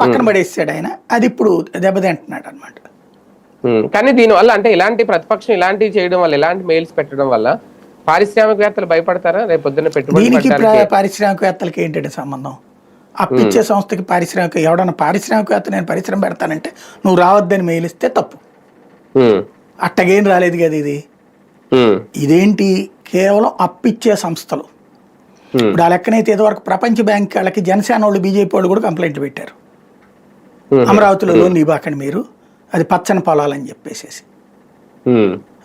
పక్కన పడేసాడు ఆయన. అది ఇప్పుడు దెబ్బతింటున్నాడు అనమాట కానీ దీనివల్ల అంటే ఇలాంటి ప్రతిపక్షం ఇలాంటివి చేయడం వల్ల ఇలాంటి మెయిల్స్ పెట్టడం వల్ల పారిశ్రామికవేత్తలు భయపడతారా? రేపు పొద్దున్న పెట్టుబడి పారిశ్రామికవేత్తలకి ఏంటంటే సంబంధం? అప్పిచ్చే సంస్థకి పారిశ్రామిక ఎవడన్నా పారిశ్రామికవేత్త నేను పరిశ్రమ పెడతానంటే నువ్వు రావద్దని మెయిల్ ఇస్తే తప్పు. అట్టగేం రాలేదు కదా ఇది. ఇదేంటి? కేవలం అప్పిచ్చే సంస్థలు. ఇప్పుడు ఆ లెక్కనైతే ఇదివరకు ప్రపంచ బ్యాంక్ వాళ్ళకి జనసేన వాళ్ళు బీజేపీ వాళ్ళు కూడా కంప్లైంట్ పెట్టారు. అమరావతిలో లోన్ ఇవ్వకండి మీరు. అది పచ్చని పొలాలని చెప్పేసేసి.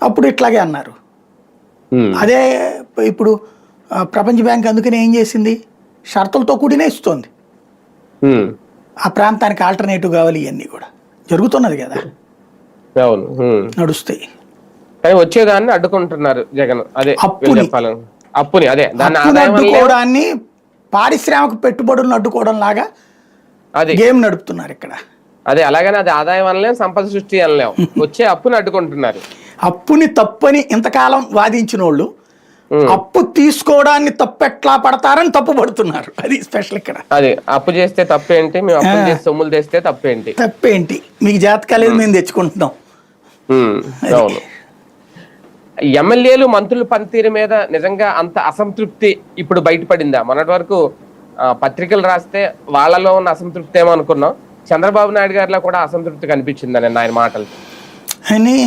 అప్పుడు ఇట్లాగే అన్నారు. అదే ఇప్పుడు ప్రపంచ బ్యాంక్ అందుకని ఏం చేసింది? షరతులతో కూడినే ఇస్తోంది. ఆ ప్రాంతానికి ఆల్టర్నేటివ్ కావాలి ఇవన్నీ కూడా. జరుగుతున్నది కదా. అవును. నడుస్తాయి. కానీ వచ్చేదాన్ని అడ్డుకుంటున్నారు జగన్. అదే అప్పుని. అదే. దాని అప్పును ఆదాయం వల్లే అడ్డుకోవడాన్ని పారిశ్రామిక పెట్టుబడులను అడ్డుకోవడం లాగా అది. గేమ్ నడుపుతున్నారు ఇక్కడ. అదే అలాగనే అది ఆదాయం అనలేం సంపద సృష్టి అనలేం. వచ్చే అప్పుని అడ్డుకుంటున్నారు అప్పుని తప్పని ఇంతకాలం వాదించిన వాళ్ళు. అప్పు తీసుకోవడాన్ని తప్పెట్లా పడతారని తప్పు పడుతున్నారు అది స్పెషల్ ఇక్కడ. అది అప్పు చేస్తే తప్పేంటి మేము అప్పులు చేసి సొమ్ములు తెస్తే తప్పేంటి? తప్పేంటి? మీకు జాతకాలేదు మేము తెచ్చుకుంటున్నాం. అవును. ఎమ్మెల్యేలు మంత్రుల పనితీరు మీద నిజంగా అంత అసంతృప్తి ఇప్పుడు బయటపడిందా? మొన్నటి వరకు పత్రికలు రాస్తే వాళ్ళలో ఉన్న అసంతృప్తి ఏమో చంద్రబాబు నాయుడు గారిలో కూడా అసంతృప్తి కనిపించిందని ఆయన మాటలు. అని